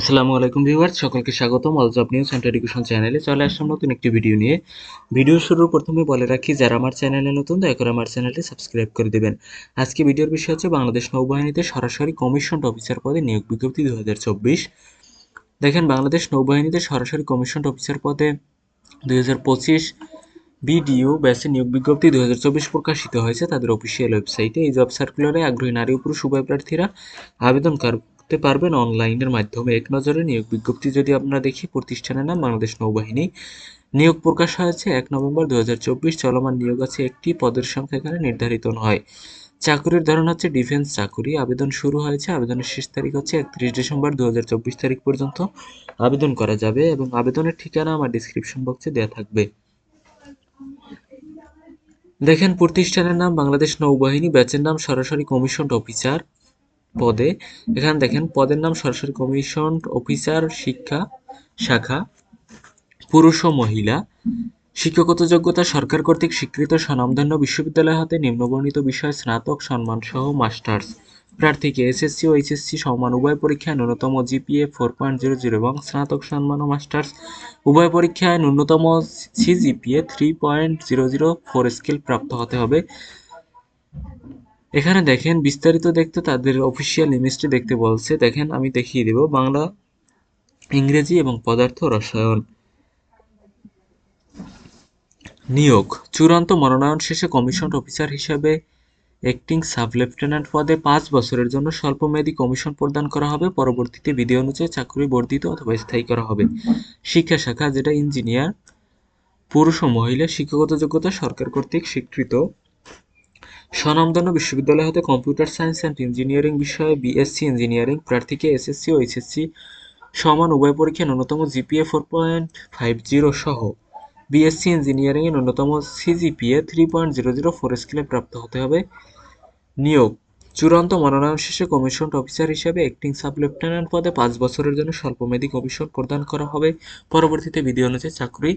আসসালামু আলাইকুম ভিউয়ার্স, সকলকে স্বাগতম। All job news centre education চ্যানেলে চলে আসলাম নতুন একটি ভিডিও নিয়ে। ভিডিও শুরুর প্রথমে বলে রাখি, যারা আমার চ্যানেলে নতুন, দয়া করে আমার চ্যানেলটি সাবস্ক্রাইব করে দেবেন। আজকে ভিডিওর বিষয় হচ্ছে বাংলাদেশ নৌবাহিনীতে সরাসরি কমিশন অফিসার পদে নিয়োগ বিজ্ঞপ্তি দুই হাজার চব্বিশ। দেখেন, বাংলাদেশ নৌবাহিনীতে সরাসরি কমিশন অফিসার পদে দুই হাজার পঁচিশ বিডিও ব্যাসে নিয়োগ বিজ্ঞপ্তি দুই হাজার চব্বিশ প্রকাশিত হয়েছে। তাদের অফিসিয়াল ওয়েবসাইটে এই জব সার্কুলারে আগ্রহী নারী ও পুরুষ উভয় প্রার্থীরা আবেদন করতে পারবেন অনলাইনের মাধ্যমে। এক নজরে নিয়োগ বিজ্ঞপ্তি যদি আমরা দেখি, প্রতিষ্ঠানের নাম বাংলাদেশ নৌবাহিনী। নিয়োগ প্রকাশ হয়েছে এক নভেম্বর দু হাজার চব্বিশ। চলমান নিয়োগ আছে একটি, পদের সংখ্যা এখানে নির্ধারিত নয়। চাকুরির ধরন হচ্ছে ডিফেন্স চাকুরি। আবেদন শুরু হয়েছে, আবেদনের শেষ তারিখ হচ্ছে একত্রিশ ডিসেম্বর দুই হাজার চব্বিশ তারিখ পর্যন্ত আবেদন করা যাবে এবং আবেদনের ঠিকানা আমার ডিসক্রিপশন বক্সে দেওয়া থাকবে। দেখেন, প্রতিষ্ঠানের নাম বাংলাদেশ নৌবাহিনী, ব্যাচের নাম সরাসরি কমিশন অফিসার পদে। এখানে দেখেন, পদের নাম সরাসরি কমিশন অফিসার, শিক্ষা শাখা, পুরুষ ও মহিলা, শিক্ষাগত যোগ্যতা সরকার কর্তৃক স্বীকৃত স্বনামধন্য বিশ্ববিদ্যালয় হতে নিম্নবর্ণিত বিষয়, স্নাতক, সম্মানসহ মাস্টার্স। প্রার্থীকে এসএসসি ও এইচএসসি সমান, উভয় পরীক্ষায় ন্যূনতম GPA four point zero zero এবং স্নাতক সম্মান ও মাস্টার্স। উভয় পরীক্ষায় ন্যূনতম CGPA three point zero zero four scale প্রাপ্ত হতে হবে। এখানে দেখেন, বিস্তারিত দেখতে তাদের অফিসিয়াল ইমেজটি দেখতে বলছে, দেখেন, আমি দেখিয়ে দেব, বাংলা, ইংরেজি এবং পদার্থ রসায়ন। নিয়োগ, চূড়ান্ত মনোনয়ন শেষে কমিশন অফিসার হিসেবে অ্যাক্টিং সাব লেফটেন্যান্ট পদে পাঁচ বছরের জন্য স্বল্প স্বল্পমেয়াদী কমিশন প্রদান করা হবে, পরবর্তীতে বিধি অনুযায়ী চাকরি বর্ধিত অথবা স্থায়ী করা হবে। শিক্ষা শাখা, যেটা ইঞ্জিনিয়ার পুরুষ ও মহিলা শিক্ষাগত যোগ্যতা সরকার কর্তৃক স্বীকৃত। স্বনামধন্য বিশ্ববিদ্যালয় হতে কম্পিউটার সায়েন্স অ্যান্ড ইঞ্জিনিয়ারিং বিষয়ে বিএসসি ইঞ্জিনিয়ারিং, প্রার্থীকে এসএসসি ও এইচএসসি সমান উভয় পরীক্ষায় ন্যূনতম GPA four point five zero সহ। বিএসসি ইঞ্জিনিয়ারিংয়ে ন্যূনতম CGPA three point zero zero four স্কেলে প্রাপ্ত হতে হবে। নিয়োগ, চূড়ান্ত মনোনয়ন শেষে কমিশন অফিসার হিসেবে অ্যাক্টিং সাব লেফটেন্যান্ট পদে পাঁচ বছরের জন্য স্বল্পমেয়াদী কমিশন প্রদান করা হবে। পরবর্তীতে বিধি অনুযায়ী চাকরি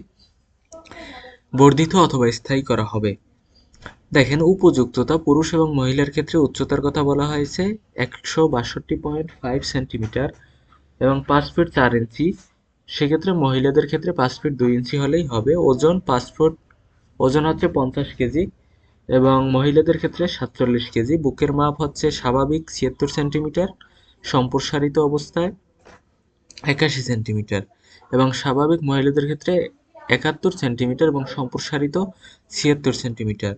বর্ধিত অথবা স্থায়ী করা হবে। দেখেন, উপযুক্ততা পুরুষ এবং মহিলার ক্ষেত্রে উচ্চতার কথা বলা হয়েছে, একশো বাষট্টি পয়েন্ট ফাইভ সেন্টিমিটার এবং পাঁচ ফিট চার ইঞ্চি। সেক্ষেত্রে মহিলাদের ক্ষেত্রে পাঁচ ফিট দুই ইঞ্চি হলেই হবে। ওজন পাঁচ ফুট, ওজন হচ্ছে পঞ্চাশ কেজি এবং মহিলাদের ক্ষেত্রে সাতচল্লিশ কেজি। বুকের মাপ হচ্ছে স্বাভাবিক ছিয়াত্তর সেন্টিমিটার, সম্প্রসারিত অবস্থায় একাশি সেন্টিমিটার এবং স্বাভাবিক মহিলাদের ক্ষেত্রে একাত্তর সেন্টিমিটার এবং সম্প্রসারিত ছিয়াত্তর সেন্টিমিটার।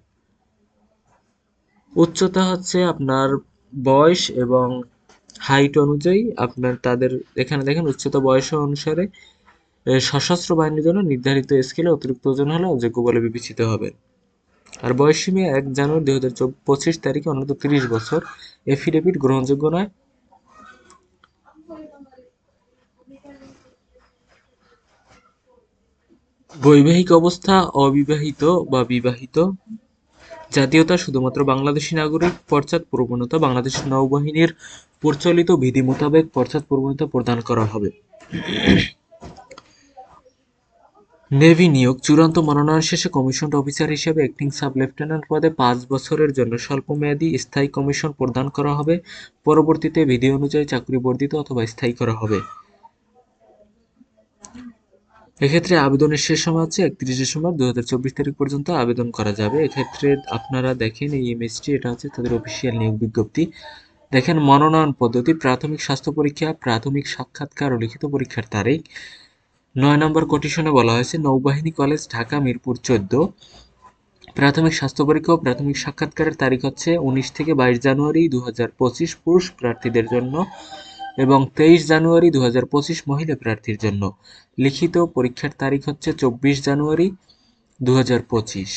উচ্চতা হচ্ছে আপনার বয়স এবং হাইট অনুযায়ী আপনার তাদের, এখানে দেখেন উচ্চতা বয়স অনুসারে সশস্ত্র বাহিনীর জন্য নির্ধারিত স্কেলে অতিরিক্ত ওজন হলে অযোগ্য বলে বিবেচিত হবে আর বয়স সীমা এক জানুয়ারি দুই হাজার পঁচিশ তারিখে অন্তত তিরিশ বছর। এফিডেভিট গ্রহণযোগ্য নয়। বৈবাহিক অবস্থা অবিবাহিত বা বিবাহিত জাতীয়তা শুধুমাত্র বাংলাদেশি নাগরিক, পশ্চাৎ প্রবণতা বাংলাদেশ নৌবাহিনীর প্রচলিত বিধি মোতাবেক পশ্চাৎ প্রবণতা প্রদান করা হবে। নেভি নিয়োগ চূড়ান্ত মনোনয়ন শেষে কমিশন অফিসার হিসেবে অ্যাক্টিং সাব লেফটেন্যান্ট পদে পাঁচ বছরের জন্য স্বল্পমেয়াদী স্থায়ী কমিশন প্রদান করা হবে। পরবর্তীতে বিধি অনুযায়ী চাকরি বর্ধিত অথবা স্থায়ী করা হবে। এক্ষেত্রে আবেদনের শেষ সময় হচ্ছে একত্রিশ ডিসেম্বর দু হাজার চব্বিশ তারিখ পর্যন্ত আবেদন করা যাবে। এক্ষেত্রে আপনারা দেখেন এই ইমেজটি, এটা হচ্ছে তাদের অফিসিয়াল নিয়োগ বিজ্ঞপ্তি। দেখেন মনোনয়ন পদ্ধতি, প্রাথমিক স্বাস্থ্য পরীক্ষা, প্রাথমিক সাক্ষাৎকার ও লিখিত পরীক্ষার তারিখ। নয় নম্বর কোটিশনে বলা হয়েছে, নৌবাহিনী কলেজ, ঢাকা, মিরপুর চোদ্দ। প্রাথমিক স্বাস্থ্য পরীক্ষা ও প্রাথমিক সাক্ষাৎকারের তারিখ হচ্ছে উনিশ থেকে বাইশ জানুয়ারি দু হাজার পঁচিশ পুরুষ প্রার্থীদের জন্য। এবং তেইশ জানুয়ারি দু মহিলা প্রার্থীর জন্য। লিখিত পরীক্ষার তারিখ হচ্ছে চব্বিশ জানুয়ারি দু হাজার পঁচিশ।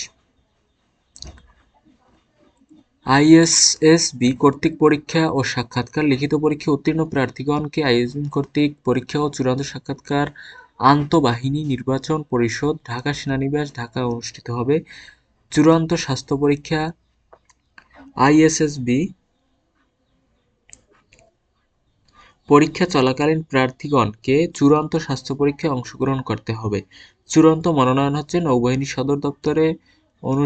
আইএসএসবি কর্তৃক পরীক্ষা ও সাক্ষাৎকার। লিখিত পরীক্ষা উত্তীর্ণ প্রার্থীগণকে আইএসবি কর্তৃক পরীক্ষা ও চূড়ান্ত সাক্ষাৎকার আন্তঃবাহিনী নির্বাচন পরিষদ ঢাকা সেনানিবাস ঢাকা অনুষ্ঠিত হবে। চূড়ান্ত স্বাস্থ্য পরীক্ষা আইএসএসবি পরীক্ষা চলাকালীন প্রার্থীগণকে চূড়ান্ত স্বাস্থ্য পরীক্ষায় অংশগ্রহণ করতে হবে। চূড়ান্ত মনোনয়ন হচ্ছে নৌবাহিনী সদর দপ্তরে অনু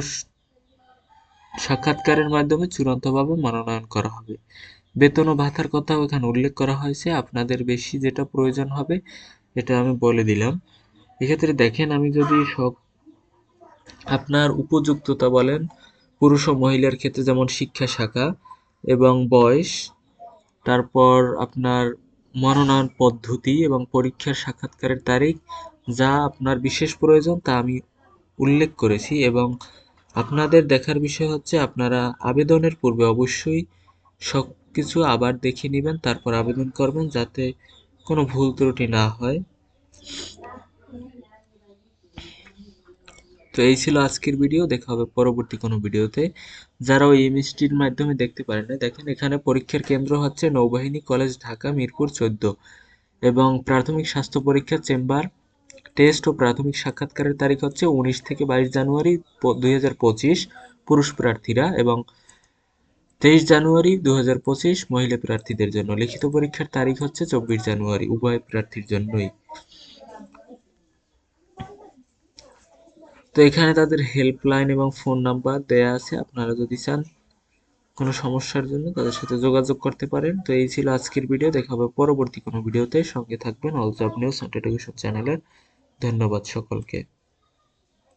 সাক্ষাৎকারের মাধ্যমে চূড়ান্তভাবে মনোনয়ন করা হবে। বেতন ও ভাতার কথাও এখানে উল্লেখ করা হয়েছে। আপনাদের বেশি যেটা প্রয়োজন হবে, এটা আমি বলে দিলাম। এক্ষেত্রে দেখেন, আমি যদি সব আপনার উপযুক্ততা বলেন, পুরুষ ও মহিলার ক্ষেত্রে যেমন শিক্ষা শাখা এবং বয়স তারপর আপনার মনোনয়ন পদ্ধতি এবং পরীক্ষার সাক্ষাৎকারের তারিখ যা আপনার বিশেষ প্রয়োজন তা আমি উল্লেখ করেছি এবং আপনাদের দেখার বিষয় হচ্ছে আপনারা আবেদনের পূর্বে অবশ্যই সব কিছু আবার দেখে নেবেন, তারপর আবেদন করবেন যাতে কোনো ভুল ত্রুটি না হয়। তো এই ছিল আজকের ভিডিও দেখা হবে পরবর্তী কোনো ভিডিওতে যারা ওই এমএসটির মাধ্যমে দেখতে পারেন না দেখেন এখানে পরীক্ষার কেন্দ্র হচ্ছে নৌবাহিনী কলেজ ঢাকা, মিরপুর চোদ্দ। এবং প্রাথমিক স্বাস্থ্য পরীক্ষার চেম্বার, টেস্ট ও প্রাথমিক সাক্ষাৎকারের তারিখ হচ্ছে উনিশ থেকে বাইশ জানুয়ারি দুই হাজার পঁচিশ, পুরুষ প্রার্থীরা এবং তেইশ জানুয়ারি দু হাজার পঁচিশ, মহিলা প্রার্থীদের জন্য। লিখিত পরীক্ষার তারিখ হচ্ছে চব্বিশ জানুয়ারি, উভয় প্রার্থীর জন্যই। তো এখানে তাদের হেল্পলাইন এবং ফোন নাম্বার দেয়া আছে। আপনারা যদি চান কোনো সমস্যার জন্য তাদের সাথে যোগাযোগ করতে পারেন। তো এই ছিল আজকের ভিডিও দেখা হবে পরবর্তী কোনো ভিডিওতে সঙ্গে থাকবেন অল জব নিউজ এডুকেশন চ্যানেলের ধন্যবাদ সকলকে।